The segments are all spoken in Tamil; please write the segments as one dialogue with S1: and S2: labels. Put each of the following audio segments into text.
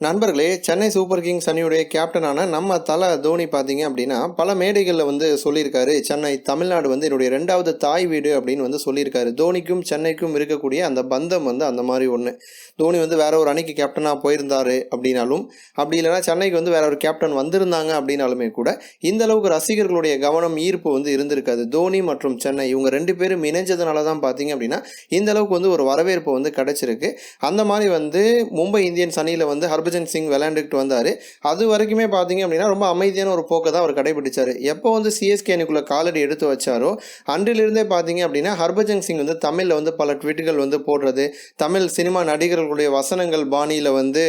S1: நண்பர்களே சென்னை சூப்பர் கிங்ஸ் அணியுடைய கேப்டனான நம்ம தலை தோனி பார்த்தீங்க அப்படின்னா பல மேடைகளில் வந்து சொல்லியிருக்காரு சென்னை தமிழ்நாடு வந்து என்னுடைய ரெண்டாவது தாய் வீடு அப்படின்னு வந்து சொல்லியிருக்காரு. தோனிக்கும் சென்னைக்கும் இருக்கக்கூடிய அந்த பந்தம் வந்து அந்த மாதிரி ஒன்று தோனி வந்து வேற ஒரு அணிக்கு கேப்டனாக போயிருந்தாரு அப்படின்னாலும் அப்படி இல்லைன்னா சென்னைக்கு வந்து வேற ஒரு கேப்டன் வந்திருந்தாங்க அப்படின்னாலுமே கூட இந்த அளவுக்கு ரசிகர்களுடைய கவனம் ஈர்ப்பு வந்து இருந்திருக்காது. தோனி மற்றும் சென்னை இவங்க ரெண்டு பேரும் இணைஞ்சதுனால தான் பார்த்தீங்க அப்படின்னா இந்த அளவுக்கு வந்து ஒரு வரவேற்பு வந்து கிடைச்சிருக்கு. அந்த மாதிரி வந்து மும்பை இந்தியன்ஸ் அணியில் வந்து ஹர்பஜன் சிங் விளையாண்டுக்கிட்டு வந்தார். அது வரைக்குமே பார்த்தீங்க அப்படின்னா ரொம்ப அமைதியான ஒரு போக்கை தான் அவர் கடைபிடிச்சார். எப்போ வந்து சிஎஸ்கே அணிக்குள்ளே காலடி எடுத்து வச்சாரோ அன்றிலிருந்தே பார்த்தீங்க அப்படின்னா ஹர்பஜன் சிங் வந்து தமிழில் வந்து பல ட்வீட்டுகள் வந்து போடுறது தமிழ் சினிமா நடிகர்களுடைய வசனங்கள் பாணியில் வந்து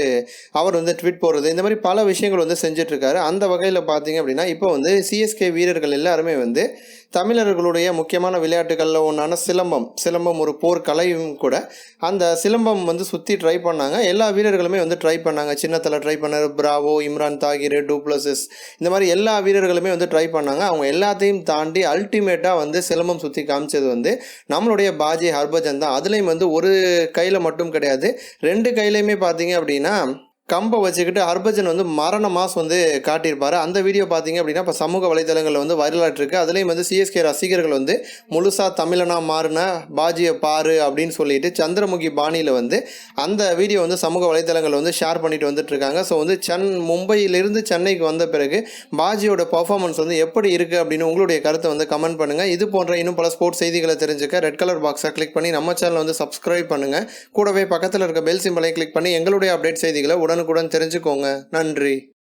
S1: அவர் வந்து ட்வீட் போடுறது இந்த மாதிரி பல விஷயங்கள் வந்து செஞ்சிட்ருக்காரு அந்த வகையில் பார்த்தீங்க அப்படின்னா இப்போ வந்து சிஎஸ்கே வீரர்கள் எல்லாருமே வந்து தமிழர்களுடைய முக்கியமான விளையாட்டுகளில் ஒன்றான சிலம்பம். சிலம்பம் ஒரு போர் கலையும் கூட. அந்த சிலம்பம் வந்து சுற்றி ட்ரை பண்ணாங்க. எல்லா வீரர்களுமே வந்து ட்ரை பண்ணாங்க. சின்னத்தில் ட்ரை பண்ணார் பிராவோ இம்ரான் தாகிர் டூப்ளசஸ் இந்த மாதிரி எல்லா வீரர்களுமே வந்து ட்ரை பண்ணாங்க. அவங்க எல்லாத்தையும் தாண்டி அல்டிமேட்டாக வந்து சிலம்பம் சுற்றி காமிச்சது வந்து நம்மளுடைய பாஜி ஹர்பஜன் தான். அதுலேயும் வந்து ஒரு கையில் மட்டும் கிடையாது. ரெண்டு கையிலையுமே பார்த்தீங்க அப்படின்னா கம்பை வச்சுக்கிட்டு ஹர்பஜன் வந்து மரண மாஸ் வந்து காட்டியிருப்பார். அந்த வீடியோ பார்த்தீங்க அப்படின்னா இப்போ சமூக வலைதளங்களில் வந்து வரலாற்று இருக்குது அதுலேயும் வந்து சிஎஸ்கே ரசிகர்கள் வந்து முழுசா தமிழனா மாறின பாஜியை பாரு அப்படின்னு சொல்லிட்டு சந்திரமுகி பாணியில் வந்து அந்த வீடியோ வந்து சமூக வலைதளங்களில் வந்து ஷேர் பண்ணிட்டு வந்துட்டு இருக்காங்க. ஸோ வந்து சென் மும்பையிலிருந்து சென்னைக்கு வந்த பிறகு பாஜியோட பர்ஃபார்மன்ஸ் வந்து எப்படி இருக்குது அப்படின்னு உங்களுடைய கருத்தை வந்து கமெண்ட் பண்ணுங்கள் இது போன்ற இன்னும் பல ஸ்போர்ட்ஸ் செய்திகளை தெரிஞ்சுக்க ரெட் கலர் பாக்ஸை கிளிக் பண்ணி நம்ம சேனலை வந்து சப்ஸ்கிரைப் பண்ணுங்கள் கூடவே பக்கத்தில் இருக்க பெல் சிம்பலை கிளிக் பண்ணி எங்களுடைய அப்டேட் செய்திகளை உடனுக்குடன் தெரிஞ்சுக்கோங்க. நன்றி.